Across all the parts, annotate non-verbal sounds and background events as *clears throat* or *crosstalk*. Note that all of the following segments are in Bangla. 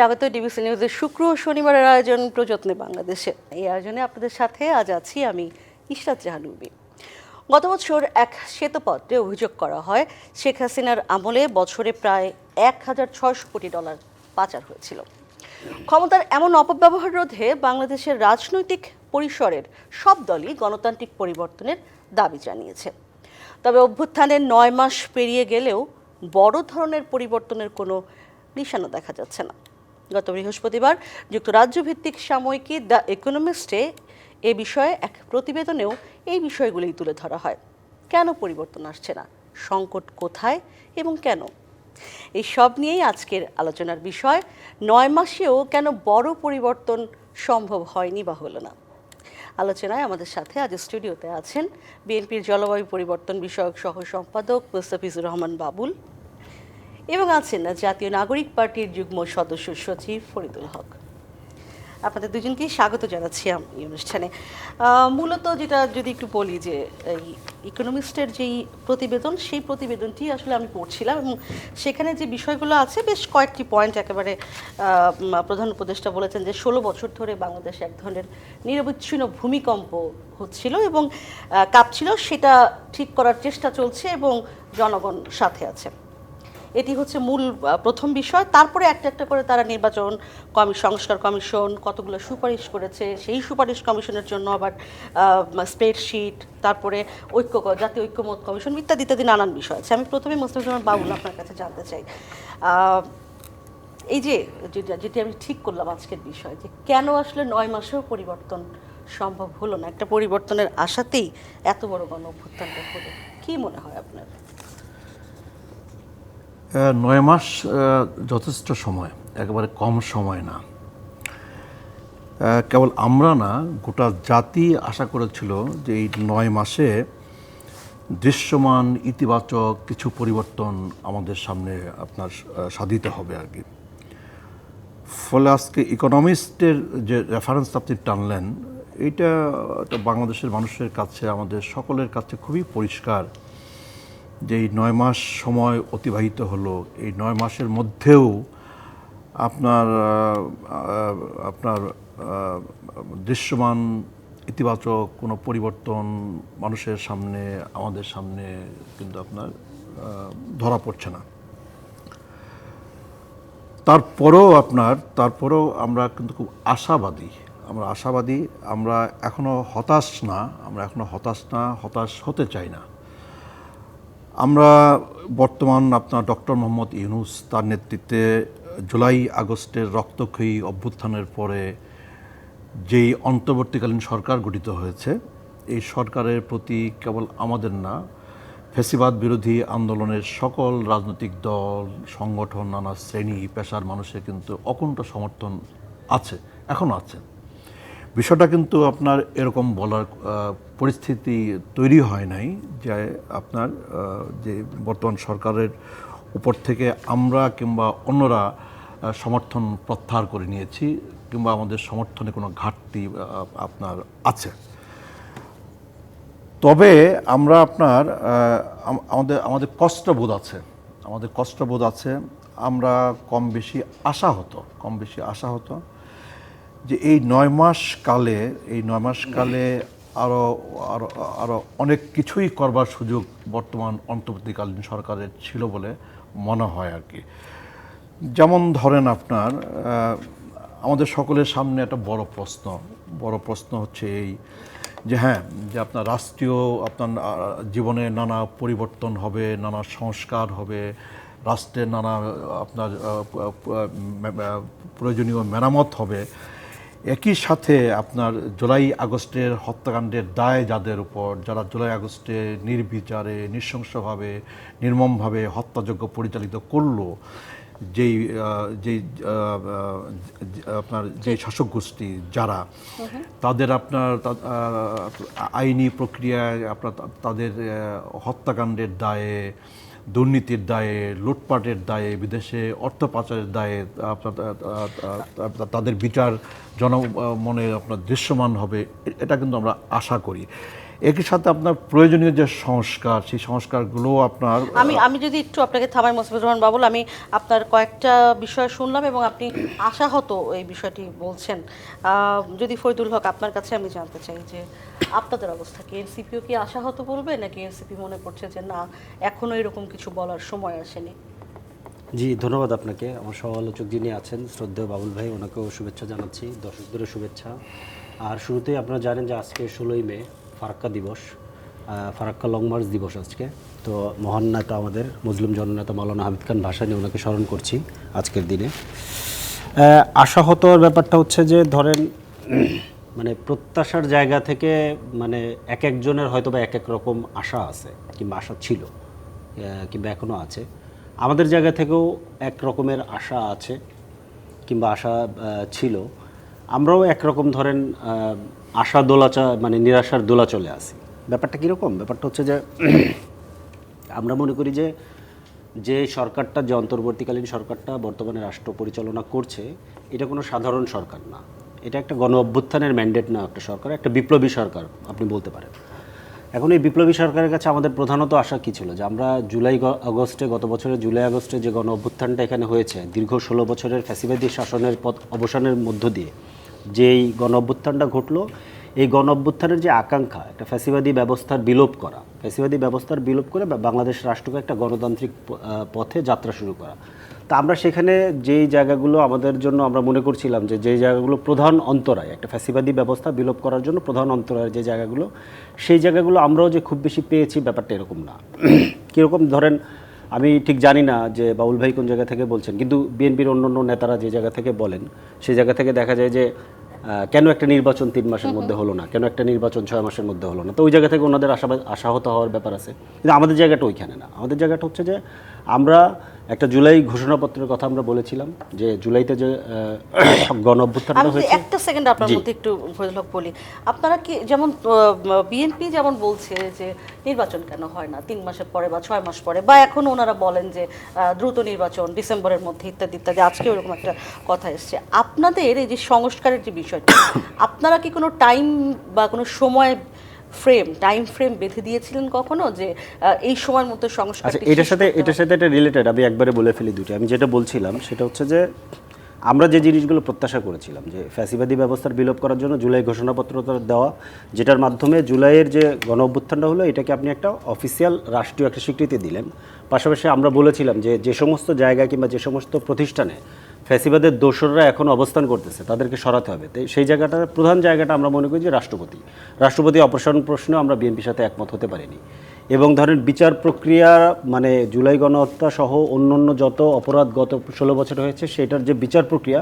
স্বাগত ডিবিসি নিউজের শুক্র শনিবারের আয়োজন প্রযত্নে বাংলাদেশে। এই আয়োজনে আপনাদের সাথে আজ আছি আমি ইশরাত জাহানুবি গত বছর এক শ্বেতপত্রে অভিযোগ করা হয়, শেখ হাসিনার আমলে বছরে প্রায় এক হাজার ছয়শো কোটি ডলার পাচার হয়েছিল। ক্ষমতার এমন অপব্যবহার রোধে বাংলাদেশের রাজনৈতিক পরিসরের সব দলই গণতান্ত্রিক পরিবর্তনের দাবি জানিয়েছে। তবে অভ্যুত্থানের নয় মাস পেরিয়ে গেলেও বড় ধরনের পরিবর্তনের কোনো নিশানা দেখা যাচ্ছে না। গত বৃহস্পতিবার যুক্তরাজ্য ভিত্তিক সাময়িকী দ্য ইকোনমিস্টে এ বিষয়ে এক প্রতিবেদনেও এই বিষয়গুলোই তুলে ধরা হয়। কেন পরিবর্তন আসছে না? সংকট কোথায় এবং কেন? এই সব নিয়েই আজকের আলোচনার বিষয়। নয় মাসেও কেন বড় পরিবর্তন সম্ভব হয়নি বা হলো না? আলোচনায় আমাদের সাথে আজ স্টুডিওতে আছেন বিএনপির জলবায়ু পরিবর্তন বিষয়ক সহ সম্পাদক মুস্তাফিজুর রহমান বাবুল। এবং আছেন জাতীয় নাগরিক পার্টির যুগ্ম সদস্য সচিব ফরিদুল হক। আপনাদের দুজনকেই স্বাগত জানাচ্ছি এই অনুষ্ঠানে। মূলত যেটা যদি একটু বলি যে, এই ইকোনমিস্টের যেই প্রতিবেদন, সেই প্রতিবেদনটি আসলে আমি পড়ছিলাম এবং সেখানে যে বিষয়গুলো আছে, বেশ কয়েকটি পয়েন্ট একেবারে প্রধান উপদেষ্টা বলেছেন যে, ষোলো বছর ধরে বাংলাদেশে এক ধরনের নিরবিচ্ছিন্ন ভূমিকম্প হচ্ছিল এবং কাঁপছিল, সেটা ঠিক করার চেষ্টা চলছে এবং জনগণ সাথে আছে। এটি হচ্ছে মূল প্রথম বিষয়। তারপরে একটা একটা করে তারা নির্বাচন কমি সংস্কার কমিশন কতগুলো সুপারিশ করেছে সেই সুপারিশ কমিশনের জন্য আবার স্প্রেডশিট তারপরে ঐক্য জাতীয় ঐক্যমত কমিশন ইত্যাদি ইত্যাদি নানান বিষয় আছে। আমি প্রথমে মোস্তাফিজুর বাবুল আপনার কাছে জানতে চাই। এই যে যেটা যেটি আমি ঠিক করলাম আজকের বিষয় যে কেন আসলে নয় মাসেও পরিবর্তন সম্ভব হলো না? একটা পরিবর্তনের আশাতেই এত বড় গণ অভ্যুত্থানটা হলো। কি মনে হয় আপনার? নয় মাস যথেষ্ট সময়, একেবারে কম সময় না। কেবল আমরা না, গোটা জাতি আশা করেছিল যে এই নয় মাসে দৃশ্যমান, ইতিবাচক কিছু পরিবর্তন আমাদের সামনে আপনার সাধিত হবে আর কি। ফলে আজকে ইকোনমিস্টের যে রেফারেন্স আপনি টানলেন এইটা বাংলাদেশের মানুষের কাছে, আমাদের সকলের কাছে খুবই পরিষ্কার। যে এই নয় মাস সময় অতিবাহিত হলো, এই নয় মাসের মধ্যেও আপনার আপনার দৃশ্যমান, ইতিবাচক কোনো পরিবর্তন মানুষের সামনে, আমাদের সামনে কিন্তু আপনার ধরা পড়ছে না। তারপরেও আপনার, তারপরেও আমরা কিন্তু খুব আশাবাদী, আমরা আশাবাদী, আমরা এখনও হতাশ না, আমরা এখনও হতাশ না, হতাশ হতে চাই না। আমরা বর্তমান আপনার ডক্টর মোহাম্মদ ইউনুস তার নেতৃত্বে জুলাই আগস্টের রক্তক্ষয়ী অভ্যুত্থানের পরে যেই অন্তর্বর্তীকালীন সরকার গঠিত হয়েছে, এই সরকারের প্রতি কেবল আমাদের না, ফেসিবাদ বিরোধী আন্দোলনের সকল রাজনৈতিক দল, সংগঠন, নানা শ্রেণি, পেশার মানুষের কিন্তু অকুণ্ঠ সমর্থন আছে এখনও আছে। বিষয়টা কিন্তু আপনার এরকম বলার পরিস্থিতি তৈরি হয় নাই যে আপনার যে বর্তমান সরকারের উপর থেকে আমরা কিংবা অন্যরা সমর্থন প্রত্যাহার করে নিয়েছি কিংবা আমাদের সমর্থনে কোনো ঘাটতি আপনার আছে। তবে আমরা আপনার আমাদের আমাদের কষ্টবোধ আছে। আমাদের কষ্টবোধ আছে, আমরা কম বেশি আশা হতো কম বেশি আশা হতো যে এই নয় মাস কালে, এই নয় মাস কালে আরও আরও আরও অনেক কিছুই করবার সুযোগ বর্তমান অন্তর্বর্তীকালীন সরকারের ছিল বলে মনে হয় আর কি। যেমন ধরেন আপনার আমাদের সকলের সামনে একটা বড় প্রশ্ন। বড় প্রশ্ন হচ্ছে এই যে হ্যাঁ যে আপনার রাষ্ট্রীয়, আপনার জীবনে নানা পরিবর্তন হবে, নানা সংস্কার হবে, রাষ্ট্রের নানা, আপনার প্রয়োজনীয় মেরামত হবে। একই সাথে আপনার জুলাই আগস্টের হত্যাকাণ্ডের দায় যাদের উপর যারা জুলাই আগস্টে নির্বিচারে নৃশংসভাবে নির্মমভাবে হত্যাযজ্ঞ পরিচালিত করল যেই যেই আপনার যে শাসক গোষ্ঠী যারা তাদের আপনার আইনি প্রক্রিয়ায় আপনার তাদের হত্যাকাণ্ডের দায়ে দুর্নীতির দায়ে, লুটপাটের দায়ে, বিদেশে অর্থ পাচারের দায়ে তাদের বিচার জনমনে আপনার দৃশ্যমান হবে এটা কিন্তু আমরা আশা করি। একই সাথে আপনার প্রয়োজনীয় যে সংস্কার সেই সংস্কারগুলো আপনার আমি আমি যদি একটু আপনাকে থামাই মোসাফির রহমান বাবুল আমি আপনার কয়েকটা বিষয় শুনলাম এবং আপনি আশাহত এই বিষয়টি বলছেন। যদি ফরিদুল হক আপনার কাছে আমি জানতে চাই যে আপনাদের অবস্থা কি? এনসিপিও কি আশাহত বলবে নাকি এনসিপি মনে করছে যে না এখনও এরকম কিছু বলার সময় আসেনি? জি ধন্যবাদ আপনাকে। আমার সমালোচক যিনি আছেন শ্রদ্ধেয় বাবুল ভাই ওনাকেও শুভেচ্ছা জানাচ্ছি। দর্শকদেরও শুভেচ্ছা। আর শুরুতেই আপনারা জানেন যে আজকে ষোলোই মে ফারাক্কা দিবস ফারাক্কা লং মার্চ দিবস আজকে। তো মহান নেতা আমাদের মুসলিম জননেতা মৌলানা হামিদ খান ভাসানি ওনাকে স্মরণ করছি আজকের দিনে। আহ, আশাহতর ব্যাপারটা হচ্ছে যে ধরেন *clears throat* মানে প্রত্যাশার জায়গা থেকে মানে এক একজনের হয়তো বা এক এক রকম আশা আছে কিংবা আশা ছিল কিংবা এখনও আছে। আমাদের জায়গা থেকেও এক রকমের আশা আছে কিংবা আশা ছিল। আমরাও একরকম ধরেন আশা দোলাচা মানে নিরাশার দোলা চলে আসি। ব্যাপারটা কীরকম? ব্যাপারটা হচ্ছে যে, আমরা মনে করি যে যে সরকারটা, যে অন্তর্বর্তীকালীন সরকারটা বর্তমানে রাষ্ট্র পরিচালনা করছে, এটা কোনো সাধারণ সরকার না। এটা একটা গণ অভ্যুত্থানের ম্যান্ডেট না একটা সরকার, একটা বিপ্লবী সরকার, আপনি বলতে পারেন। এখন এই বিপ্লবী সরকারের কাছে আমাদের প্রধানত আশা কী ছিল? যে আমরা জুলাই আগস্টে, গত বছরের জুলাই আগস্টে যে গণ অভ্যুত্থানটা এখানে হয়েছে, দীর্ঘ ষোলো বছরের ফ্যাসিবাদী শাসনের পথ, অবসানের মধ্য দিয়ে যেই গণ অভ্যুত্থানটা ঘটলো, এই গণ অভ্যুত্থানের যে আকাঙ্ক্ষা, একটা ফ্যাসিবাদী ব্যবস্থার বিলোপ করা, ফ্যাসিবাদী ব্যবস্থার বিলোপ করে বাংলাদেশ রাষ্ট্রকে একটা গণতান্ত্রিক পথে যাত্রা শুরু করা। তা আমরা সেখানে যেই জায়গাগুলো আমাদের জন্য আমরা মনে করছিলাম যে যেই জায়গাগুলো প্রধান অন্তরায়, একটা ফ্যাসিবাদী ব্যবস্থা বিলোপ করার জন্য প্রধান অন্তরায় যে জায়গাগুলো, সেই জায়গাগুলো আমরাও যে খুব বেশি পেয়েছি ব্যাপারটা এরকম না। *clears throat* কীরকম ধরেন আমি ঠিক জানি না যে বাউল ভাই কোন জায়গা থেকে বলছেন, কিন্তু বিএনপির অন্য অন্য নেতারা যে জায়গা থেকে বলেন, সেই জায়গা থেকে দেখা যায় যে কেন একটা নির্বাচন তিন মাসের মধ্যে হলো না? কেন একটা নির্বাচন ছয় মাসের মধ্যে হলো না? তো ওই জায়গা থেকে ওনাদের আশাবাদ আশাহত হওয়ার ব্যাপার আছে। কিন্তু আমাদের জায়গাটা ওইখানে না। আমাদের জায়গাটা হচ্ছে যে আমরা একটা জুলাই ঘোষণাপত্রের কথা আমরা বলেছিলাম যে জুলাইতে যে আহ, গণ আমি অভ্যুত্থানটা হয়েছে। একটা সেকেন্ড আপনার মধ্যে একটু হক বলি। আপনারা কি যেমন বিএনপি যেমন বলছে যে নির্বাচন কেন হয় না? তিন মাসের পরে বা ছয় মাস পরে বা এখন ওনারা বলেন যে দ্রুত নির্বাচন ডিসেম্বরের মধ্যে ইত্যাদি ইত্যাদি আজকে ওরকম একটা কথা এসছে। আপনাদের এই যে সংস্কারের যে বিষয়টা আপনারা কি কোনো টাইম বা কোনো সময় ফ্রেম টাইম ফ্রেম বেঁধে দিয়েছিলেন কখনো যে এই সময়ের মধ্যে সংস্কার আচ্ছা এটার সাথে এটার সাথে এটা রিলেটেড আমি একবারে বলে ফেলি দুটো। আমি যেটা বলছিলাম সেটা হচ্ছে যে আমরা যে জিনিসগুলো প্রত্যাশা করেছিলাম যে ফ্যাসিবাদী ব্যবস্থার বিলোপ করার জন্য জুলাই ঘোষণাপত্র দেওয়া যেটার মাধ্যমে জুলাইয়ের যে গণ অভ্যুত্থানটা হলো এটাকে আপনি একটা অফিসিয়াল রাষ্ট্রীয় একটা স্বীকৃতি দিলেন। পাশাপাশি আমরা বলেছিলাম যে যে সমস্ত জায়গায় কিংবা যে সমস্ত প্রতিষ্ঠানে ফ্যাসিবাদের দোসররা এখন অবস্থান করতেছে, তাদেরকে সরাতে হবে। সেই জায়গাটার প্রধান জায়গাটা আমরা মনে করি যে রাষ্ট্রপতি। রাষ্ট্রপতি অপসারণ প্রশ্নে আমরা বিএনপির সাথে একমত হতে পারিনি। এবং ধরেন বিচার প্রক্রিয়া মানে জুলাই গণহত্যা সহ অন্যান্য যত অপরাধ গত ষোলো বছর হয়েছে, সেটার যে বিচার প্রক্রিয়া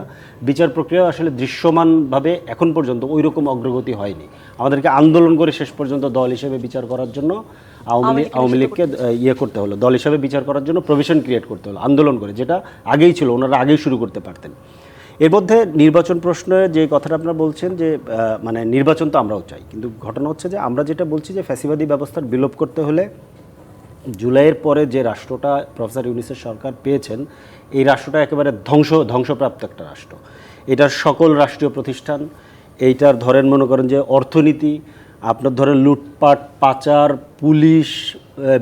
বিচার প্রক্রিয়া আসলে দৃশ্যমানভাবে এখন পর্যন্ত ওই রকম অগ্রগতি হয়নি। আমাদেরকে আন্দোলন করে শেষ পর্যন্ত দল হিসেবে বিচার করার জন্য আওয়ামী লীগ আওয়ামী লীগকে ইয়ে করতে হলো। দল হিসাবে বিচার করার জন্য প্রভিশন ক্রিয়েট করতে হলো আন্দোলন করে যেটা আগেই ছিল ওনারা আগেই শুরু করতে পারতেন। এর মধ্যে নির্বাচন প্রশ্নে যে কথাটা আপনারা বলছেন যে মানে নির্বাচন তো আমরাও চাই কিন্তু ঘটনা হচ্ছে যে আমরা যেটা বলছি যে ফ্যাসিবাদী ব্যবস্থার বিলোপ করতে হলে জুলাইয়ের পরে যে রাষ্ট্রটা প্রফেসর ইউনিসের সরকার পেয়েছেন এই রাষ্ট্রটা একেবারে ধ্বংস ধ্বংসপ্রাপ্ত একটা রাষ্ট্র। এটার সকল রাষ্ট্রীয় প্রতিষ্ঠান এইটার ধরেন মনে করেন যে অর্থনীতি, আপনার ধরেন লুটপাট, পাচার, পুলিশ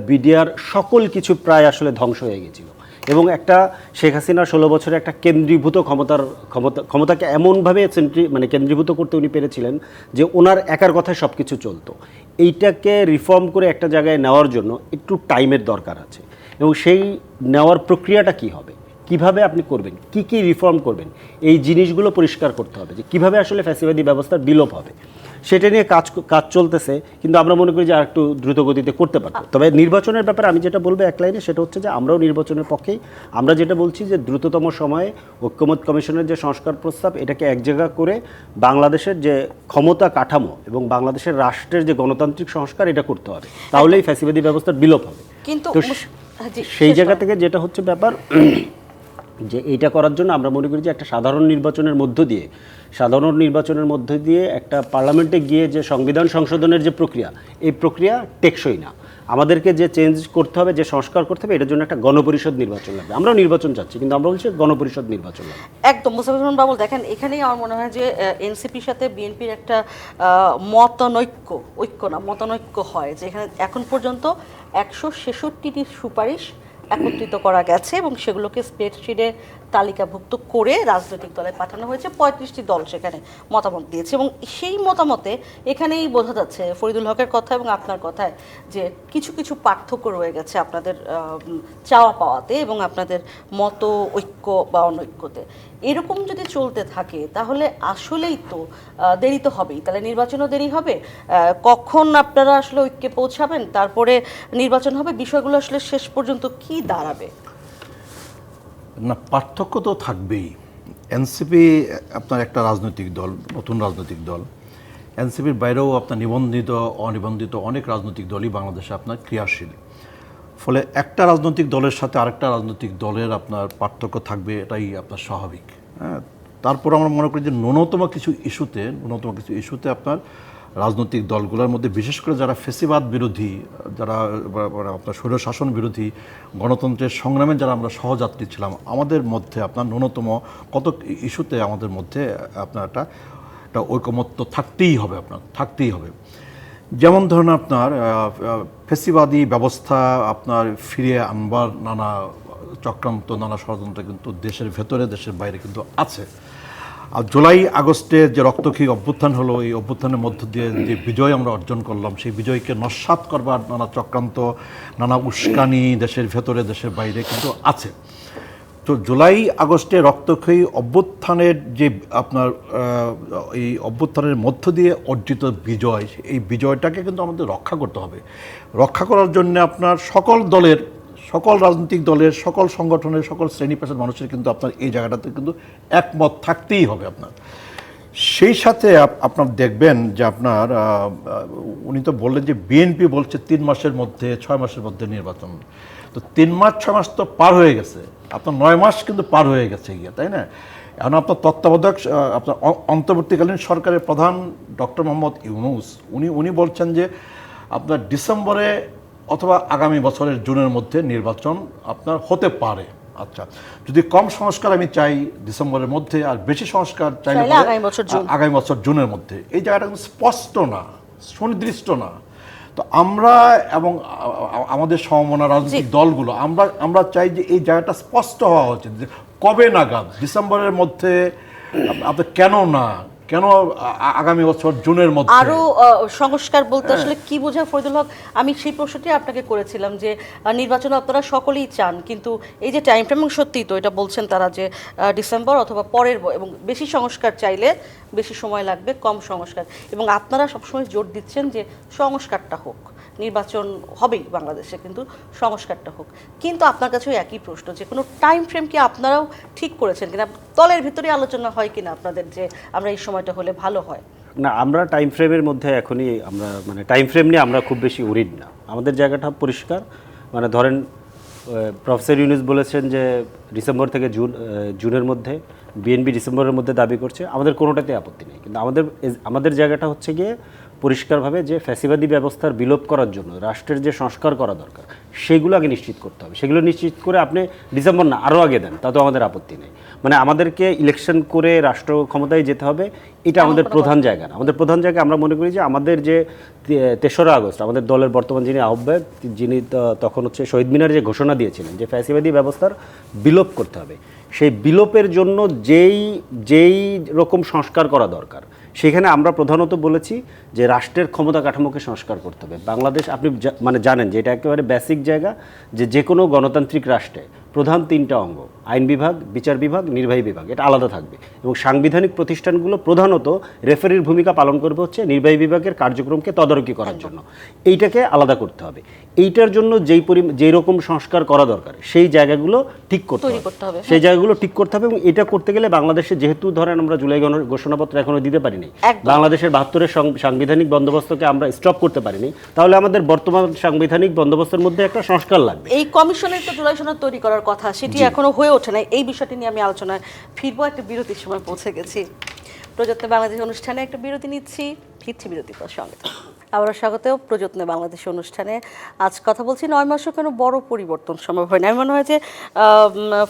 বিডিআর, সকল কিছু প্রায় আসলে ধ্বংস হয়ে গেছিল। এবং একটা শেখ হাসিনা ষোলো বছরে একটা কেন্দ্রীভূত ক্ষমতার, ক্ষমতা, ক্ষমতাকে এমনভাবে সেন্ট্রি মানে কেন্দ্রীভূত করতে উনি পেরেছিলেন যে ওনার একার কথায় সব কিছু চলতো। এইটাকে রিফর্ম করে একটা জায়গায় নেওয়ার জন্য একটু টাইমের দরকার আছে। এবং সেই নেওয়ার প্রক্রিয়াটা কি হবে? কীভাবে আপনি করবেন? কি কি রিফর্ম করবেন? এই জিনিসগুলো পরিষ্কার করতে হবে যে কীভাবে আসলে ফ্যাসিবাদী ব্যবস্থার বিলোপ হবে। সেটা নিয়ে কাজ কাজ চলতেছে কিন্তু আমরা মনে করি যে আর একটু দ্রুত গতিতে করতে পারব। তবে নির্বাচনের ব্যাপারে আমি যেটা বলব এক লাইনে সেটা হচ্ছে যে আমরাও নির্বাচনের পক্ষেই। আমরা যেটা বলছি যে দ্রুততম সময়ে ঐক্যমত কমিশনের যে সংস্কার প্রস্তাব এটাকে এক জায়গা করে বাংলাদেশের যে ক্ষমতা কাঠামো এবং বাংলাদেশের রাষ্ট্রের যে গণতান্ত্রিক সংস্কার এটা করতে হবে। তাহলেই ফ্যাসিবাদী ব্যবস্থার বিলোপ হবে। কিন্তু হ্যাঁ, সেই জায়গা থেকে যেটা হচ্ছে ব্যাপার যে এইটা করার জন্য আমরা মনে করি যে একটা সাধারণ নির্বাচনের মধ্য দিয়ে, সাধারণ নির্বাচনের মধ্য দিয়ে একটা পার্লামেন্টে গিয়ে যে সংবিধান সংশোধনের যে প্রক্রিয়া, এই প্রক্রিয়া টেকসই না। আমাদেরকে যে চেঞ্জ করতে হবে, যে সংস্কার করতে হবে, এটার জন্য একটা গণপরিষদ নির্বাচন লাগবে। আমরাও নির্বাচন চাচ্ছি, কিন্তু আমরা বলছি গণপরিষদ নির্বাচন একদম, মুস্তাফিজুর বাবুল দেখেন, এখানেই আমার মনে হয় যে এনসিপির সাথে বিএনপির একটা মতানৈক্য, ঐক্য না, মতানৈক্য হয়। যে এখানে এখন পর্যন্ত একশো ছেষট্টিটি সুপারিশ একত্রিত করা গেছে এবং সেগুলোকে স্প্রেডশিটে তালিকাভুক্ত করে রাজনৈতিক দলে পাঠানো হয়েছে। পঁয়ত্রিশটি দল সেখানে মতামত দিয়েছে এবং সেই মতামতে এখানেই বোঝা যাচ্ছে ফরিদুল হকের কথা এবং আপনার কথায় যে কিছু কিছু পার্থক্য রয়ে গেছে আপনাদের চাওয়া পাওয়াতে এবং আপনাদের মত, ঐক্য বা অনৈক্যতে। এরকম যদি চলতে থাকে, তাহলে আসলেই তো দেরি তো হবেই। তাহলে নির্বাচনও দেরি হবে। কখন আপনারা আসলে ঐক্যে পৌঁছাবেন? তারপরে নির্বাচন হবে? বিষয়গুলো আসলে শেষ পর্যন্ত কি দাঁড়াবে? না, পার্থক্য তো থাকবেই। এনসিপি আপনার একটা রাজনৈতিক দল, নতুন রাজনৈতিক দল। এনসিপির বাইরেও আপনার নিবন্ধিত, অনিবন্ধিত অনেক রাজনৈতিক দলই বাংলাদেশে আপনার ক্রিয়াশীল। ফলে একটা রাজনৈতিক দলের সাথে আরেকটা রাজনৈতিক দলের আপনার পার্থক্য থাকবে, এটাই আপনার স্বাভাবিক। হ্যাঁ তারপর আমরা মনে করি যে ন্যূনতম কিছু ইস্যুতে, ন্যূনতম কিছু ইস্যুতে আপনার রাজনৈতিক দলগুলোর মধ্যে, বিশেষ করে যারা ফেসিবাদ বিরোধী, যারা বা আপনার স্বৈর শাসন বিরোধী, গণতন্ত্রের সংগ্রামে যারা আমরা সহযাত্রী ছিলাম, আমাদের মধ্যে আপনার ন্যূনতম কত ইস্যুতে আমাদের মধ্যে আপনার একটা একটা ঐকমত্য থাকতেই হবে আপনার, থাকতেই হবে। যেমন ধরুন আপনার ফেসিবাদী ব্যবস্থা আপনার ফিরিয়ে আনবার নানা চক্রান্ত, নানা ষড়যন্ত্র কিন্তু দেশের ভেতরে, দেশের বাইরে কিন্তু আছে। আর জুলাই আগস্টে যে রক্তক্ষয়ী অভ্যুত্থান হলো, এই অভ্যুত্থানের মধ্য দিয়ে যে বিজয় আমরা অর্জন করলাম, সেই বিজয়কে নস্বাত করবার নানা চক্রান্ত, নানা উস্কানি দেশের ভেতরে, দেশের বাইরে কিন্তু আছে। তো জুলাই আগস্টে রক্তক্ষয়ী অভ্যুত্থানের যে আপনার এই অভ্যুত্থানের মধ্য দিয়ে অর্জিত বিজয়, এই বিজয়টাকে কিন্তু আমাদের রক্ষা করতে হবে। রক্ষা করার জন্য আপনার সকল দলের সকল রাজনৈতিক দলের, সকল সংগঠনের, সকল শ্রেণি পেশার মানুষের কিন্তু আপনার এই জায়গাটাতে কিন্তু একমত থাকতেই হবে আপনার। সেই সাথে আপ- আপনার দেখবেন যে আপনার উনি তো বললেন যে বিএনপি বলছে তিন মাসের মধ্যে, ছয় মাসের মধ্যে নির্বাচন। তো তিন মাস, ছয় মাস তো পার হয়ে গেছে। আপনার নয় মাস কিন্তু পার হয়ে গেছে গিয়ে, তাই না? এখন আপনার তত্ত্বাবধায়ক আপনার অন্তর্বর্তীকালীন সরকারের প্রধান ডক্টর মোহাম্মদ ইউনুস, উনি উনি বলছেন যে আপনার ডিসেম্বরে অথবা আগামী বছরের জুনের মধ্যে নির্বাচন আপনার হতে পারে। আচ্ছা যদি কম সংস্কার আমি চাই ডিসেম্বরের মধ্যে আর বেশি সংস্কার চাইলে আগামী বছর জুনের মধ্যে। এই জায়গাটা কিন্তু স্পষ্ট না সুনির্দিষ্ট না। তো আমরা এবং আমাদের সমমনা রাজনৈতিক দলগুলো আমরা আমরা চাই যে এই জায়গাটা স্পষ্ট হওয়া উচিত যে কবে নাগাদ ডিসেম্বরের মধ্যে আপ- আপনার কেন না কেন আগামী বছর জুনের মধ্যে? আরও সংস্কার বলতে আসলে কি বোঝা ফরিদুল হক? আমি সেই প্রশ্নটি আপনাকে করেছিলাম যে নির্বাচন আপনারা সকলেই চান কিন্তু এই যে টাইম ফ্রেম সত্যিই তো এটা বলছেন তারা যে ডিসেম্বর অথবা পরের এবং বেশি সংস্কার চাইলে বেশি সময় লাগবে কম সংস্কার। এবং আপনারা সবসময় জোর দিচ্ছেন যে সংস্কারটা হোক। নির্বাচন হবেই বাংলাদেশে, কিন্তু সংস্কারটা হোক। কিন্তু আপনার কাছেও একই প্রশ্ন যে কোনো টাইম ফ্রেম কি আপনারাও ঠিক করেছেন কিনা? দলের ভিতরে আলোচনা হয় কিনা আপনাদের যে আমরা এই সময়টা হলে ভালো হয়? না, আমরা টাইম ফ্রেমের মধ্যে এখনই আমরা মানে টাইম ফ্রেম নিয়ে আমরা খুব বেশি উরিড না। আমাদের জায়গাটা পরিষ্কার। মানে ধরেন প্রফেসর ইউনুস বলেছেন যে ডিসেম্বর থেকে জুন জুনের মধ্যে, বিএনপি ডিসেম্বরের মধ্যে দাবি করছে। আমাদের কোনোটাতে আপত্তি নেই। কিন্তু আমাদের আমাদের জায়গাটা হচ্ছে গিয়ে পরিষ্কারভাবে যে ফ্যাসিবাদী ব্যবস্থার বিলোপ করার জন্য রাষ্ট্রের যে সংস্কার করা দরকার সেগুলো আগে নিশ্চিত করতে হবে। সেগুলো নিশ্চিত করে আপনি ডিসেম্বর না আরও আগে দেন তাতেও আমাদের আপত্তি নেই। মানে আমাদেরকে ইলেকশন করে রাষ্ট্র ক্ষমতায় যেতে হবে এটা আমাদের প্রধান জায়গা না। আমাদের প্রধান জায়গা আমরা মনে করি যে আমাদের যে তেসরা আগস্ট আমাদের দলের বর্তমান যিনি আহ্বায়ক যিনি তখন হচ্ছে শহীদ মিনার যে ঘোষণা দিয়েছিলেন যে ফ্যাসিবাদী ব্যবস্থার বিলোপ করতে হবে। সেই বিলোপের জন্য যেই যেই রকম সংস্কার করা দরকার সেখানে আমরা প্রধানত বলেছি যে রাষ্ট্রের ক্ষমতা কাঠামোকে সংস্কার করতে হবে। বাংলাদেশ, আপনি মানে জানেন যে এটা একেবারে বেসিক জায়গা যে যে কোনো গণতান্ত্রিক রাষ্ট্রে প্রধান তিনটা অঙ্গ। আইন বিভাগ বিচার বিভাগ নির্বাহী বিভাগ এটা আলাদা থাকবে। এবং সাংবিধানিক প্রতিষ্ঠানগুলো প্রধানত রেফারির ভূমিকা পালন করবে হচ্ছে নির্বাহী বিভাগের কার্যক্রমকে তদারকি করার জন্য। এইটাকে আলাদা করতে হবে। এইটার জন্য যেই পরি যেই রকম সংস্কার করা দরকার সেই জায়গাগুলো ঠিক করতে হবে। সেই জায়গাগুলো ঠিক করতে হবে এবং এটা করতে গেলে বাংলাদেশে যেহেতু ধরেন আমরা জুলাই গণ- ঘোষণাপত্র এখনও দিতে পারিনি বাংলাদেশের বাহাত্তরের সাংবিধানিক বন্দোবস্তকে আমরা স্টপ করতে পারিনি তাহলে আমাদের বর্তমান সাংবিধানিক বন্দোবস্তের মধ্যে একটা সংস্কার লাগবে। এই কমিশনের তো জুলাই সনদ তৈরি করার কথা সেটি এখনও হয়ে ওঠে না এই বিষয়টি নিয়ে আমি আলোচনায় ফিরবো। একটা বিরতির সময় পৌঁছে গেছি। প্রযত্নে বাংলাদেশ অনুষ্ঠানে একটা বিরতি নিচ্ছি। ফিরছি বিরতির পর সঙ্গে। আবারও স্বাগত প্রযত্নে বাংলাদেশ অনুষ্ঠানে। আজ কথা বলছি, নয় মাসও কেন বড় পরিবর্তন সম্ভব হয়নি। আমি মনে হয় যে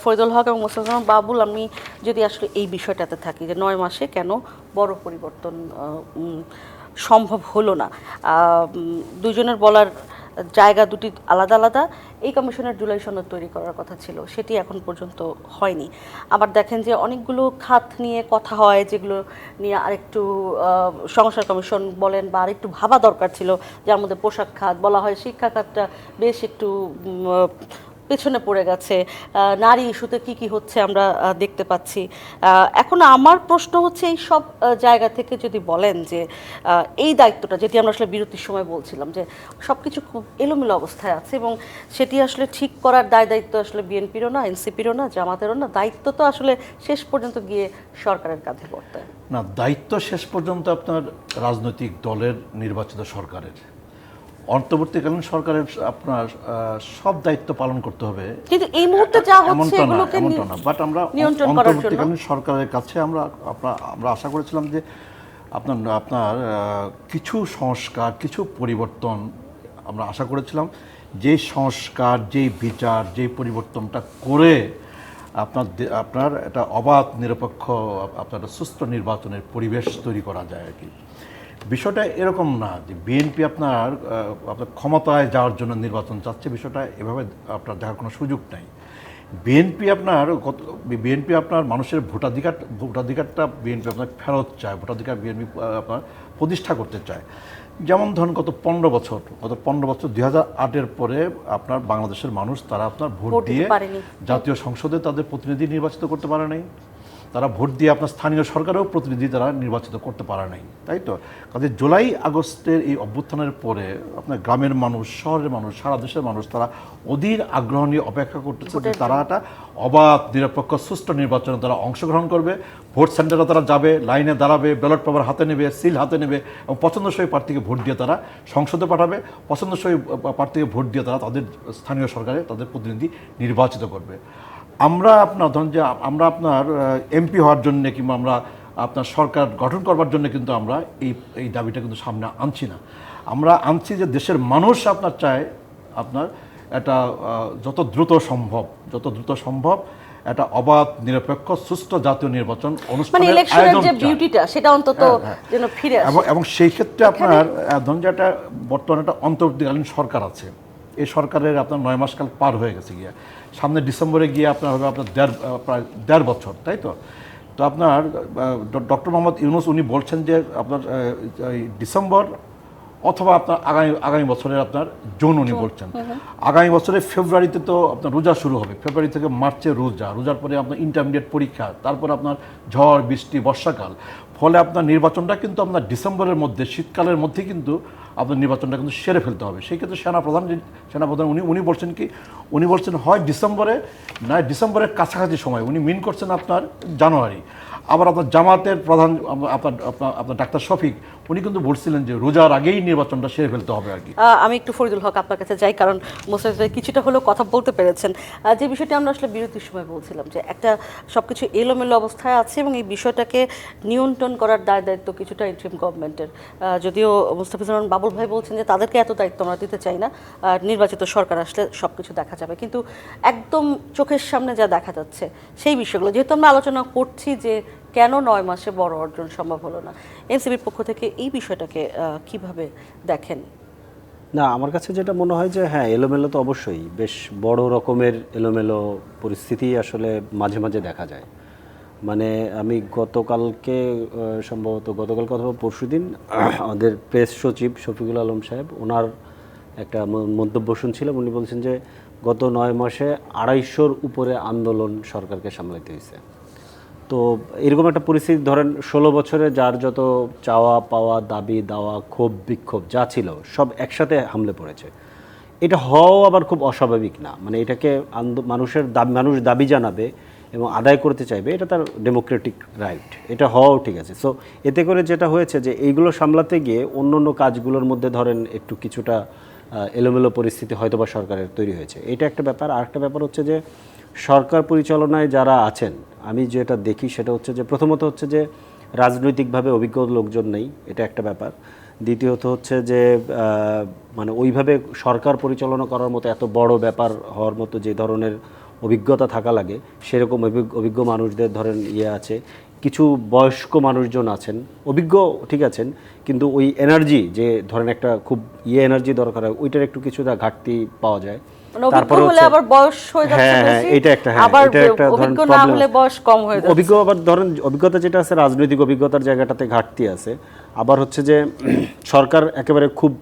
ফরিদুল হক এবং মোস্তাফিজুর রহমান, বাবুল, আমি যদি আসলে এই বিষয়টাতে থাকি যে, নয় মাসে কেন বড় পরিবর্তন সম্ভব হলো না। দুজনের বলার জায়গা দুটি আলাদা আলাদা। এই কমিশনের জুলাই সনদ তৈরি করার কথা ছিল, সেটি এখন পর্যন্ত হয়নি। আবার দেখেন যে অনেকগুলো খাত নিয়ে কথা হয়, যেগুলো নিয়ে আরেকটু সংসার কমিশন বলেন বা আরেকটু ভাবা দরকার ছিল। যার মধ্যে পোশাক খাত বলা হয়, শিক্ষা খাতটা বেশ একটু পেছনে পড়ে গেছে। নারী ইস্যুতে কি কি হচ্ছে আমরা দেখতে পাচ্ছি। এখন আমার প্রশ্ন হচ্ছে এই সব জায়গা থেকে যদি বলেন যে এই দায়িত্বটা যেটি আমরা আসলে বিরতির সময় বলছিলাম যে সব কিছু খুব এলোমেলো অবস্থায় আছে এবং সেটি আসলে ঠিক করার দায় দায়িত্ব আসলে বিএনপিরও না, এনসিপিরও না, জামাতেরও না। দায়িত্ব তো আসলে শেষ পর্যন্ত গিয়ে সরকারের কাঁধে বর্তায় না, দায়িত্ব শেষ পর্যন্ত আপনার রাজনৈতিক দলের নির্বাচিত সরকারের। অন্তর্বর্তীকালীন সরকারের আপনার সব দায়িত্ব পালন করতে হবে। কিন্তু এই মুহূর্তে যা হচ্ছে এগুলোকে এমনটা নি- না বাট আমরা নিয়ন্ত্রণ করার জন্য। অন্তর্বর্তীকালীন সরকারের কাছে আমরা আপনার আমরা আশা করেছিলাম যে আপনার আপনার কিছু সংস্কার কিছু পরিবর্তন আমরা আশা করেছিলাম। যে সংস্কার যেই বিচার যেই পরিবর্তনটা করে আপনার আপনার একটা অবাধ নিরপেক্ষ আপনার একটা সুস্থ নির্বাচনের পরিবেশ তৈরি করা যায় আর কি। বিষয়টা এরকম না যে বিএনপি আপনার আপনার ক্ষমতায় যাওয়ার জন্য নির্বাচন চাচ্ছে বিষয়টা এভাবে আপনার দেখার কোনো সুযোগ নাই। বিএনপি আপনার কত বিএনপি আপনার মানুষের ভোটাধিকার ভোটাধিকারটা বিএনপি আপনার ফেরত চায় ভোটাধিকার বিএনপি আপনার প্রতিষ্ঠা করতে চায়। যেমন ধরুন গত পনেরো বছর গত পনেরো বছর দুই হাজার আটের পরে আপনার বাংলাদেশের মানুষ তারা আপনার ভোট ভোট দিয়ে জাতীয় সংসদে তাদের প্রতিনিধি নির্বাচিত করতে পারে নাই। তারা ভোট দিয়ে আপনার স্থানীয় সরকারেও প্রতিনিধি তারা নির্বাচিত করতে পারে নাই তাই তো? কাজে জুলাই আগস্টের এই অভ্যুত্থানের পরে আপনার গ্রামের মানুষ শহরের মানুষ সারা দেশের মানুষ তারা অধীর আগ্রহ নিয়ে অপেক্ষা করতেছে যে তারা একটা অবাধ নিরপেক্ষ সুষ্ঠু নির্বাচনে তারা অংশগ্রহণ করবে। ভোট সেন্টারে তারা যাবে লাইনে দাঁড়াবে ব্যালট পেপার হাতে নেবে সিল হাতে নেবে এবং পছন্দসই প্রার্থীকে ভোট দিয়ে তারা সংসদে পাঠাবে। পছন্দসই প্রার্থীকে ভোট দিয়ে তারা তাদের স্থানীয় সরকারে তাদের প্রতিনিধি নির্বাচিত করবে। আমরা আপনার ধরুন যে আমরা আপনার এমপি হওয়ার জন্য কিংবা আমরা আপনার সরকার গঠন করবার জন্য কিন্তু আমরা এই এই দাবিটা কিন্তু সামনে আনছি না। আমরা আনছি যে দেশের মানুষ আপনার চায় আপনার আহ, যত দ্রুত সম্ভব যত দ্রুত সম্ভব একটা অবাধ নিরপেক্ষ সুষ্ঠু জাতীয় নির্বাচন মানে অনুষ্ঠানের আয়োজন যে বিউটিটা সেটা অন্তত যেন ফিরে আসে। এবং সেই ক্ষেত্রে আপনার ধরুন যে একটা বর্তমানে একটা অন্তর্বর্তীকালীন সরকার আছে। এই সরকারের আপনার নয় মাসকাল পার হয়ে গেছে গিয়ে। সামনে ডিসেম্বরে গিয়ে আপনার হবে আপনার দেড় প্রায় দেড় বছর তাই তো? তো আপনার ডক্টর মোহাম্মদ ইউনুস উনি বলছেন যে আপনার এই ডিসেম্বর অথবা আপনার আগামী আগামী বছরের আপনার জুন উনি বলছেন। আগামী বছরের ফেব্রুয়ারিতে তো আপনার রোজা শুরু হবে ফেব্রুয়ারি থেকে মার্চে রোজা রোজার পরে আপনার ইন্টারমিডিয়েট পরীক্ষা তারপর আপনার ঝড় বৃষ্টি বর্ষাকাল ফলে আপনার নির্বাচনটা কিন্তু আপনার ডিসেম্বরের মধ্যে শীতকালের মধ্যে কিন্তু আপনার নির্বাচনটা কিন্তু সেরে ফেলতে হবে। সেই ক্ষেত্রে সেনাপ্রধান সেনাপ্রধান উনি উনি বলছেন কি, উনি বলছেন হয় ডিসেম্বরে, নয় ডিসেম্বরের কাছাকাছি সময়, উনি মিন করছেন আপনার জানুয়ারি। আবার আপনার জামাতের প্রধান, আপনার আপনার ডাক্তার শফিক, উনি কিন্তু বলছিলেন যে রোজার আগেই নির্বাচনটা সেরে ফেলতে হবে আর কি। আমি একটু ফরিদুল হক আপনার কাছে যাই, কারণ মোস্তাফিজ ভাই কিছুটা হলেও কথা বলতে পেরেছেন। যে বিষয়টি আমরা আসলে বিরতির সময় বলছিলাম, যে একটা সবকিছু এলোমেলো অবস্থায় আছে এবং এই বিষয়টাকে নিয়ন্ত্রণ করার দায় দায়িত্ব কিছুটা ইন্ট্রিম গভর্নমেন্টের যদিও মুস্তাফিজুর রহমান বাবুল ভাই বলছেন যে তাদেরকে এত দায়িত্ব আমরা দিতে চাই না নির্বাচিত সরকার আসলে সব কিছু দেখা যাবে। কিন্তু একদম চোখের সামনে যা দেখা যাচ্ছে, সেই বিষয়গুলো, যেহেতু আমরা আলোচনা করছি যে কেন নয় মাসে বড় অর্জন সম্ভব হলো না? এনসিবির পক্ষ থেকে এই বিষয়টাকে কীভাবে দেখেন? না, আমার কাছে যেটা মনে হয় যে হ্যাঁ এলোমেলো তো অবশ্যই। বেশ বড় রকমের এলোমেলো পরিস্থিতি আসলে মাঝে মাঝে দেখা যায়। মানে আমি গতকালকে সম্ভবত গতকাল অথবা পরশু দিন *clears throat* আমাদের প্রেস সচিব শফিকুল আলম সাহেব, ওনার একটা মন্তব্য শুনছিলাম। উনি বলছেন যে, গত নয় মাসে আড়াইশোর উপরে আন্দোলন সরকারকে সামলাতে হয়েছে তো এরকম একটা পরিস্থিতি, ধরেন ষোলো বছরে যার যত চাওয়া পাওয়া, দাবি দাওয়া, ক্ষোভ, বিক্ষোভ যা ছিল, সব একসাথে হামলে পড়েছে। এটা হওয়াও আবার খুব অস্বাভাবিক না। মানে এটাকে মানুষের দাবি, মানুষ দাবি জানাবে এবং আদায় করতে চাইবে, এটা তার ডেমোক্রেটিক রাইট। এটা হওয়াও ঠিক আছে। সো এতে করে যেটা হয়েছে যে এইগুলো সামলাতে গিয়ে অন্য অন্য কাজগুলোর মধ্যে ধরেন একটু কিছুটা এলোমেলো পরিস্থিতি হয়তো বা সরকারের তৈরি হয়েছে। এটা একটা ব্যাপার। আর একটা ব্যাপার হচ্ছে যে সরকার পরিচালনায় যারা আছেন, আমি যেটা দেখি সেটা হচ্ছে যে প্রথমত হচ্ছে যে রাজনৈতিকভাবে অভিজ্ঞ লোকজন নেই, এটা একটা ব্যাপার। দ্বিতীয়ত হচ্ছে যে মানে ওইভাবে সরকার পরিচালনা করার মতো এত বড় ব্যাপার হওয়ার মতো যে ধরনের অভিজ্ঞতা থাকা লাগে, সেরকম অভিজ্ঞ- অভিজ্ঞ মানুষদের ধরেন ইয়ে আছে। কিছু বয়স্ক মানুষজন আছেন অভিজ্ঞ ঠিক আছেন কিন্তু ওই এনার্জি যে ধরেন একটা খুব ইয়ে এনার্জি দরকার হয় ওইটার একটু কিছুটা ঘাটতি পাওয়া যায়। মানে তারপরে হলে আবার বয়স হয়ে যাচ্ছে হ্যাঁ বেশি, এটা একটা হ্যাঁ আবার এটা একটা ধরেন অভিজ্ঞ না হলে বয়স কম হয়ে যাচ্ছে। অভিজ্ঞ আবার ধরেন অভিজ্ঞতা যেটা আছে রাজনৈতিক অভিজ্ঞতার জায়গাটাতে ঘাটতি আছে। আবার হচ্ছে যে *clears throat* সরকার একেবারে খুব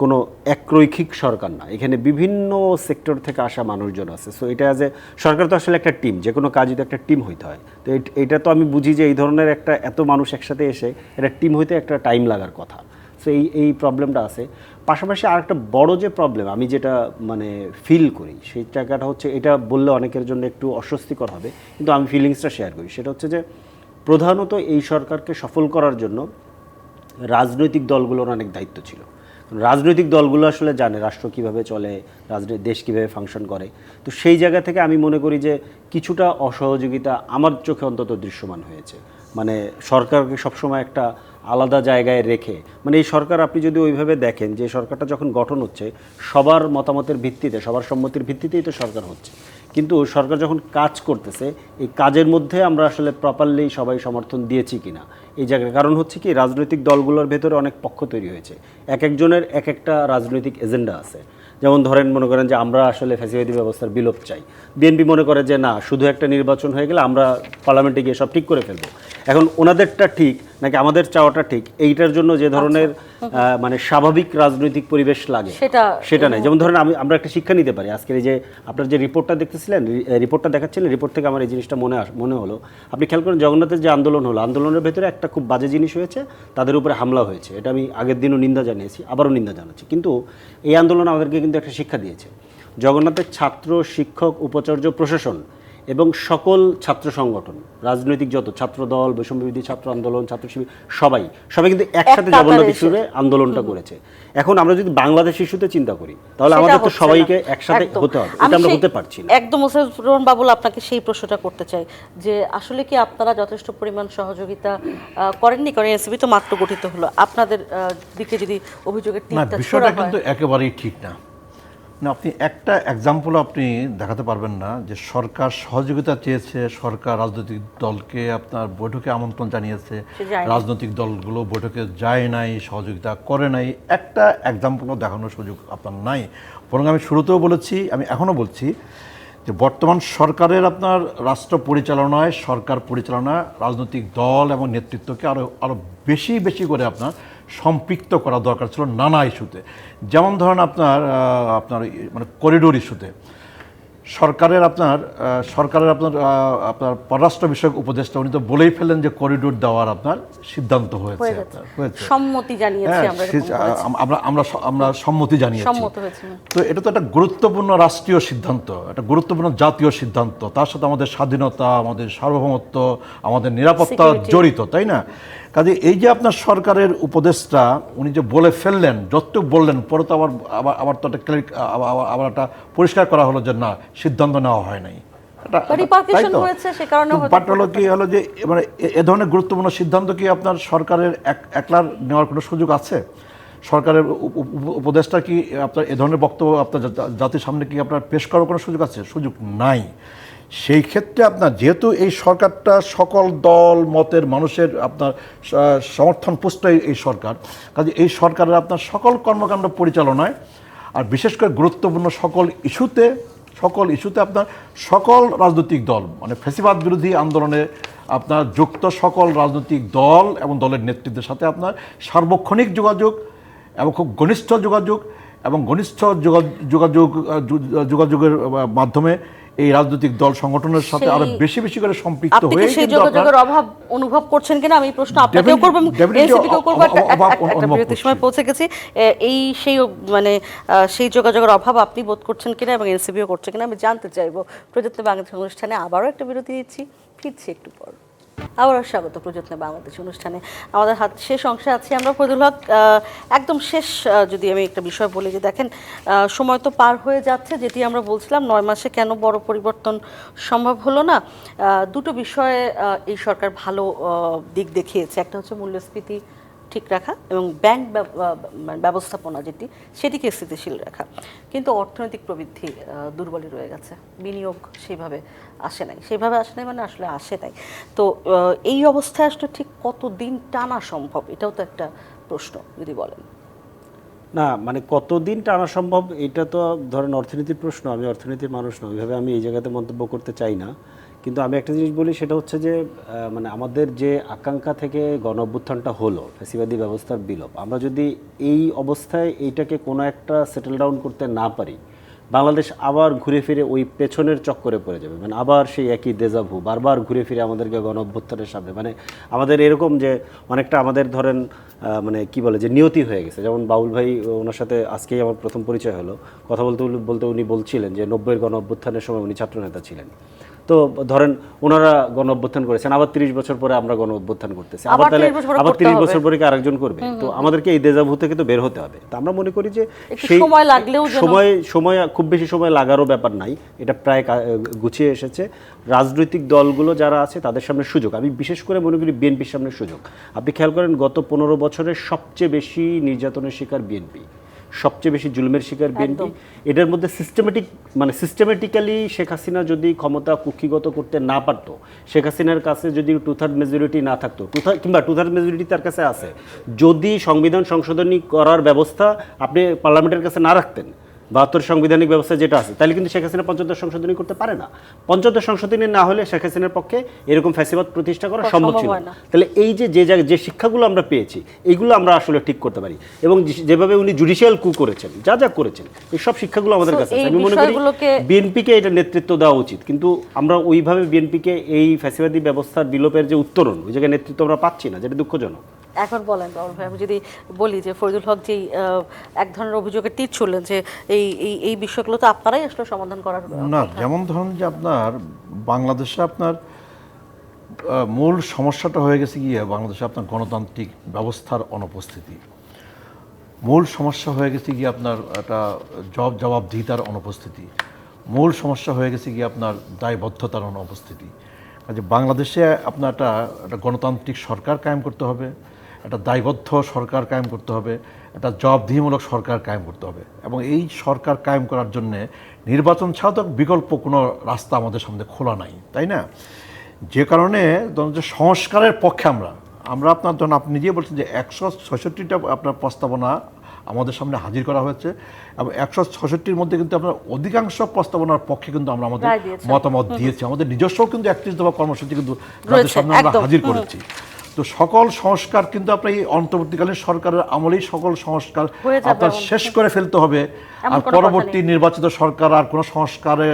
কোনো একরৈখিক সরকার না। এখানে বিভিন্ন সেক্টর থেকে আসা মানুষজন আছে। সো এটা যে সরকার তো আসলে একটা টিম যে কোনো কাজই তো একটা টিম হইতে হয়। তো এটা তো আমি বুঝি যে এই ধরনের একটা এত মানুষ একসাথে এসে এটা টিম হইতে একটা টাইম লাগার কথা। সো এই এই প্রবলেমটা আছে। পাশাপাশি আরেকটা বড় যে প্রবলেম আমি যেটা মানে ফিল করি, সেই জায়গাটা হচ্ছে, এটা বললে অনেকের জন্য একটু অস্বস্তিকর হবে, কিন্তু আমি ফিলিংসটা শেয়ার করি। সেটা হচ্ছে যে প্রধানত এই সরকারকে সফল করার জন্য রাজনৈতিক দলগুলোর অনেক দায়িত্ব ছিল। রাজনৈতিক দলগুলো আসলে জানে রাষ্ট্র কীভাবে চলে রাজনৈতিক দেশ কীভাবে ফাংশন করে। তো সেই জায়গা থেকে আমি মনে করি যে কিছুটা অসহযোগিতা আমার চোখে অন্তত দৃশ্যমান হয়েছে। মানে সরকারকে সবসময় একটা আলাদা জায়গায় রেখে মানে এই সরকার আপনি যদি ওইভাবে দেখেন যে সরকারটা যখন গঠন হচ্ছে, সবার মতামতের ভিত্তিতে, সবার সম্মতির ভিত্তিতেই তো সরকার হচ্ছে। কিন্তু সরকার যখন কাজ করতেছে, এই কাজের মধ্যে আমরা আসলে প্রপারলি সবাই সমর্থন দিয়েছি কিনা। এই জায়গায়। কারণ হচ্ছে কি, রাজনৈতিক দলগুলোর ভেতরে অনেক পক্ষ তৈরি হয়েছে। এক একজনের এক একটা রাজনৈতিক এজেন্ডা আছে। যেমন ধরেন, মনে করেন যে আমরা আসলে ফ্যাসিবাদী ব্যবস্থার বিলোপ চাই। বিএনপি মনে করে যে, না, শুধু একটা নির্বাচন হয়ে গেলে আমরা পার্লামেন্টে গিয়ে সব ঠিক করে ফেলব। এখন ওনাদেরটা ঠিক নাকি আমাদের চাওয়াটা ঠিক? এইটার জন্য যে ধরনের মানে স্বাভাবিক রাজনৈতিক পরিবেশ লাগে। সেটা সেটা নাই। যেমন ধরেন আমি আমরা একটা শিক্ষা নিতে পারি। আজকের এই যে আপনার যে রিপোর্টটা দেখতেছিলেন রিপোর্টটা দেখাচ্ছিলেন রিপোর্ট থেকে আমার এই জিনিসটা মনে মনে হলো। আপনি খেয়াল করেন জগন্নাথের যে আন্দোলন হলো আন্দোলনের ভেতরে একটা খুব বাজে জিনিস হয়েছে তাদের উপরে হামলা হয়েছে। এটা আমি আগের দিনও নিন্দা জানিয়েছি আবারও নিন্দা জানাচ্ছি। কিন্তু এই আন্দোলন আমাদেরকে কিন্তু একটা শিক্ষা দিয়েছে। জগন্নাথের ছাত্র শিক্ষক উপাচার্য প্রশাসন এবং সকল ছাত্র সংগঠন রাজনৈতিক যত ছাত্র দল বৈষম্যবিধি ছাত্র আন্দোলন ছাত্র শিবির সবাই সবাই কিন্তু একসাথে জগন্নাথ। ইস্যুরে আন্দোলনটা করেছে। এখন আমরা যদি বাংলাদেশ ইস্যুতে চিন্তা করি তাহলে আমাদের তো সবাইকে একসাথে হতে হবে। এটা আমরা হতে পারছি না। একদম রোহন বাবুল আপনাকে সেই প্রশ্নটা করতে চাই যে আসলে কি আপনারা যথেষ্ট পরিমাণ সহযোগিতা আহ, করেননি? কারণ এসবি তো মাত্র গঠিত হলো। আপনাদের দিকে যদি অভিযোগের বিষয়টা কিন্তু একেবারেই ঠিক না। না আপনি একটা এক্সাম্পল আপনি দেখাতে পারবেন না যে সরকার সহযোগিতা চেয়েছে সরকার রাজনৈতিক দলকে আপনার বৈঠকে আমন্ত্রণ জানিয়েছে রাজনৈতিক দলগুলো বৈঠকে যায় নাই সহযোগিতা করে নাই। একটা এক্সাম্পলও দেখানোর সুযোগ আপনার নাই। বরং আমি শুরুতেও বলেছি আমি এখনও বলছি যে বর্তমান সরকারের আপনার রাষ্ট্র পরিচালনায় সরকার পরিচালনা রাজনৈতিক দল এবং নেতৃত্বকে আরও আরও বেশি বেশি করে আপনার সম্পৃক্ত করা দরকার ছিল নানা ইস্যুতে। যেমন ধরেন আপনার আপনার মানে করিডোর ইস্যুতে। সরকারের আপনার সরকারের আপনার আপনার পররাষ্ট্র বিষয়ক উপদেষ্টা উনি তো বলেই ফেললেন যে করিডোর দেওয়ার আপনার সিদ্ধান্ত হয়েছে। হয়ে সম্মতি জানিয়েছি হ্যাঁ, আমরা আমরা আমরা সম্মতি জানিয়েছি। তো এটা তো একটা গুরুত্বপূর্ণ রাষ্ট্রীয় সিদ্ধান্ত একটা গুরুত্বপূর্ণ জাতীয় সিদ্ধান্ত। তার সাথে আমাদের স্বাধীনতা আমাদের সার্বভৌমত্ব আমাদের নিরাপত্তা জড়িত তাই না? কাজে এই যে আপনার সরকারের উপদেষ্টা উনি যে বলে ফেললেন যতটুকু বললেন পরে তো আবার আবার আবার তো একটা clear- আবার- একটা পরিষ্কার করা হলো যে না সিদ্ধান্ত নেওয়া হয় নাই। বাট হলো কি হলো যে মানে এ- ধরনের গুরুত্বপূর্ণ সিদ্ধান্ত কি আপনার সরকারের এক- একলার নেওয়ার কোনো সুযোগ আছে? সরকারের উপ- উপ- উপদেষ্টা কি আপনার এ ধরনের বক্তব্য আপনার জাতির সামনে কি আপনার পেশ করার কোনো সুযোগ আছে? সুযোগ নাই। সেই ক্ষেত্রে আপনার, যেহেতু এই সরকারটা সকল দল, মতের মানুষের আপনার সমর্থন পুষ্ট এই- সরকার, কাজে এই সরকারের আপনার সকল কর্মকাণ্ড পরিচালনায় আর বিশেষ করে গুরুত্বপূর্ণ সকল ইস্যুতে সকল ইস্যুতে আপনার সকল রাজনৈতিক দল মানে ফেসিবাদ বিরোধী আন্দোলনে আপনার যুক্ত সকল রাজনৈতিক দল এবং দলের নেতৃত্বের সাথে আপনার সার্বক্ষণিক যোগাযোগ এবং খুব ঘনিষ্ঠ যোগাযোগ এবং ঘনিষ্ঠ যোগাযোগ, যোগাযোগের মাধ্যমে এই রাজনৈতিক দল সংগঠনের সাথে আরও বেশি বেশি করে সম্পৃক্ত হয়ে সেই যোগাযোগের অভাব অনুভব করছেন কিনা? আমি প্রশ্ন আপনাকেও করব। এনসিপিকেও করব। একটা- বিরতির সময় পৌঁছে গেছি। এই সেই মানে সেই যোগাযোগের অভাব আপনি বোধ করছেন কিনা এবং এনসিপিও করছে কিনা আমি জানতে চাইব। প্রযুক্তি বাংলাদেশ অনুষ্ঠানে আবারও একটা বিরতি দিচ্ছি ফিরছি একটু পর। আবারও স্বাগত প্রযত্নে বাংলাদেশ অনুষ্ঠানে। আমাদের হাত শেষ অংশে আছি আমরা। ফজল হক একদম শেষ যদি আমি একটা বিষয় বলি যে দেখেন সময় তো পার হয়ে যাচ্ছে, যেটি আমরা বলছিলাম, নয় মাসে কেন বড় পরিবর্তন সম্ভব হলো না? দুটো বিষয়ে এই সরকার ভালো দিক দেখিয়েছে। একটা হচ্ছে মূল্যস্ফীতি ঠিক রাখা এবং ব্যাংক মানে ব্যবস্থাপনা যেটি, সেটিকে স্থিতিশীল রাখা। কিন্তু অর্থনৈতিক প্রবৃদ্ধি দুর্বলই রয়ে গেছে। বিনিয়োগ সেইভাবে আসে নাই। সেইভাবে আসে নাই মানে আসলে আসে নাই। তো এই অবস্থায় আসলে ঠিক কতদিন টানা সম্ভব? এটাও তো একটা প্রশ্ন, যদি বলেন। না মানে কতদিন টানা সম্ভব? এটা তো ধরেন অর্থনীতির প্রশ্ন। আমি অর্থনীতির মানুষ নই ওইভাবে আমি এই জায়গাতে মন্তব্য করতে চাই না। কিন্তু আমি একটা জিনিস বলি, সেটা হচ্ছে যে মানে আমাদের যে আকাঙ্ক্ষা থেকে গণ অভ্যুত্থানটা হলো, ফ্যাসিবাদী ব্যবস্থার বিলোপ, আমরা যদি এই অবস্থায় এইটাকে কোনো একটা সেটেল ডাউন করতে না পারি, বাংলাদেশ আবার ঘুরে ফিরে ওই পেছনের চক্করে পড়ে যাবে। মানে আবার সেই একই দেজাভু বারবার ঘুরে ফিরে আমাদেরকে গণ অভ্যুত্থানের সামনে। মানে আমাদের এরকম যে অনেকটা আমাদের ধরেন মানে কি বলে, যে নিয়তি হয়ে গেছে। যেমন বাউল ভাই ওনার সাথে আজকেই আমার প্রথম পরিচয় হলো। কথা বলতে- বলতে উনি বলছিলেন যে, নব্বইয়ের গণ অভ্যুত্থানের সময় উনি ছাত্রনেতা ছিলেন। তো ধরেন ওনারা গণ অভ্যুত্থান করেছেন আবার তিরিশ বছর পরে আমরা গণ অভ্যুত্থান করতেছি। আবার তাহলে 30 বছর পরে আবার তিরিশ বছর পরে কি আরেকজন করবে? তো আমাদেরকে এই দেজাভু থেকে তো বের হতে হবে। তো আমরা মনে করি যে একটু সময় লাগলেও সময় সময় খুব বেশি সময় লাগারও ব্যাপার নাই। এটা প্রায় গুছিয়ে এসেছে। রাজনৈতিক দলগুলো যারা আছে তাদের সামনে সুযোগ। আমি বিশেষ করে মনে করি বিএনপির সামনে সুযোগ। আপনি খেয়াল করেন গত পনেরো বছরের সবচেয়ে বেশি নির্যাতনের শিকার বিএনপি। সবচেয়ে বেশি জুলুমের শিকার বিএনপি। এটার মধ্যে সিস্টেমেটিক মানে সিস্টেমেটিক্যালি শেখ হাসিনা যদি ক্ষমতা কুক্ষিগত করতে না পারত শেখ হাসিনার কাছে যদি টু থার্ড মেজরিটি না থাকতো টু থার্ড কিংবা টু থার্ড মেজরিটি তার কাছে আছে যদি সংবিধান সংশোধনী করার ব্যবস্থা আপনি পার্লামেন্টের কাছে না রাখতেন বাহাত্তর সাংবিধানিক ব্যবস্থা যেটা আছে তাহলে কিন্তু শেখ হাসিনা পঞ্চদশ সংশোধনী করতে পারে না। পঞ্চদশ সংশোধনী না হলে শেখ হাসিনার পক্ষে এরকম ফ্যাসিবাদ প্রতিষ্ঠা করা সম্ভব ছিল। তাহলে এই যে যে যে শিক্ষাগুলো আমরা পেয়েছি এগুলো আমরা আসলে ঠিক করতে পারি। এবং যেভাবে উনি জুডিশিয়াল কু করেছেন যা যা করেছেন এই সব শিক্ষাগুলো আমাদের কাছে আছে। আমি মনে করি বিএনপিকে এটা নেতৃত্ব দেওয়া উচিত। কিন্তু আমরা ওইভাবে বিএনপিকে এই ফ্যাসিবাদী ব্যবস্থার বিলোপের যে উত্তরণ ওই জায়গায় নেতৃত্ব আমরা পাচ্ছি না যেটা দুঃখজনক। এখন বলেন বাবুল ভাই, আমি যদি বলি যে ফরিদুল হক যেই এক ধরনের অভিযোগের তীর ছুড়লেন যে এই এই এই বিষয়গুলো তো আপনারাই আসলে সমাধান করার না, যেমন ধরুন যে আপনার বাংলাদেশে আপনার মূল সমস্যাটা হয়ে গেছে গিয়ে বাংলাদেশে আপনার গণতান্ত্রিক ব্যবস্থার অনুপস্থিতি। মূল সমস্যা হয়ে গেছে গিয়ে আপনার একটা জব জবাবদিহিতার অনুপস্থিতি। মূল সমস্যা হয়ে গেছে গিয়ে আপনার দায়বদ্ধতার অনুপস্থিতি। কাজে বাংলাদেশে আপনার একটা একটা গণতান্ত্রিক সরকার কায়েম করতে হবে। একটা দায়বদ্ধ সরকার কায়েম করতে হবে একটা জবাবদিহিমূলক সরকার কায়েম করতে হবে। এবং এই সরকার কায়েম করার জন্য নির্বাচন ছাড়া তো বিকল্প কোনো রাস্তা আমাদের সামনে খোলা নাই তাই না? যে কারণে যে সংস্কারের পক্ষে আমরা আমরা আপনার ধরুন আপনি নিজেই বলছেন যে একশো ছষট্টিটা আপনার প্রস্তাবনা আমাদের সামনে হাজির করা হয়েছে এবং একশো ছষট্টির মধ্যে কিন্তু আপনার অধিকাংশ প্রস্তাবনার পক্ষে কিন্তু আমরা আমাদের মতামত দিয়েছি। আমাদের নিজস্ব কিন্তু একত্রিশ দফা কর্মসূচি কিন্তু সামনে আমরা হাজির করেছি। তো সকল সংস্কার কিন্তু আপনার এই অন্তর্বর্তীকালীন সরকারের আমলেই সকল সংস্কার আপনার শেষ করে ফেলতে হবে। আর পরবর্তী নির্বাচিত সরকার আর কোনো সংস্কারে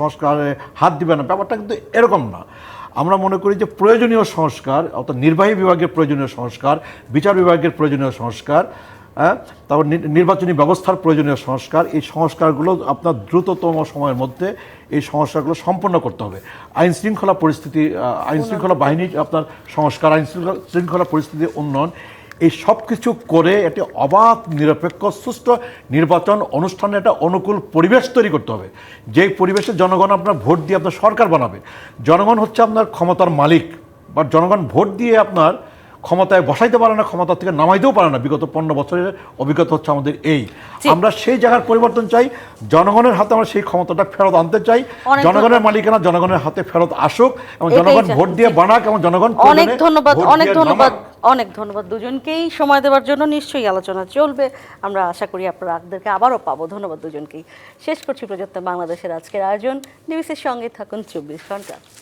সংস্কারে হাত দিবে না। ব্যাপারটা কিন্তু এরকম না। আমরা মনে করি যে প্রয়োজনীয় সংস্কার অর্থাৎ নির্বাহী বিভাগের প্রয়োজনীয় সংস্কার বিচার বিভাগের প্রয়োজনীয় সংস্কার তারপর নি- নির্বাচনী ব্যবস্থার প্রয়োজনীয় সংস্কার এই সংস্কারগুলো আপনার দ্রুততম সময়ের মধ্যে এই সংস্কারগুলো সম্পন্ন করতে হবে। আইন শৃঙ্খলা পরিস্থিতি আইন শৃঙ্খলা বাহিনীর আপনার সংস্কার আইন শৃঙ্খলা- পরিস্থিতির উন্নয়ন এই সব কিছু করে একটি অবাধ নিরপেক্ষ সুষ্ঠু নির্বাচন অনুষ্ঠানে একটা অনুকূল পরিবেশ তৈরি করতে হবে। যেই পরিবেশে জনগণ আপনার ভোট দিয়ে আপনার সরকার বানাবে। জনগণ হচ্ছে আপনার ক্ষমতার মালিক বা জনগণ ভোট দিয়ে আপনার ক্ষমতায় বসাইতে পারে না ক্ষমতা থেকে নামাইতেও পারে না। বিগত পনেরো বছরের অভিজ্ঞতা হচ্ছে আমাদের এই। আমরা সেই জায়গার পরিবর্তন চাই জনগণের হাতে আমরা সেই ক্ষমতাটা ফেরত আনতে চাই। অনেক জনগণের মালিকানা জনগণের হাতে ফেরত আসুক এবং জনগণ ভোট দিয়ে বানাক এবং জনগণ অনেক ধন্যবাদ অনেক ধন্যবাদ অনেক ধন্যবাদ দুজনকেই। সময় দেওয়ার জন্য নিশ্চয়ই আলোচনা চলবে। আমরা আশা করি আপনাদেরকে আবারও পাবো। ধন্যবাদ দুজনকেই। শেষ করছি প্রযত্ন বাংলাদেশের আজকের আয়োজন। ডিবিসির সঙ্গে থাকুন চব্বিশ ঘণ্টা।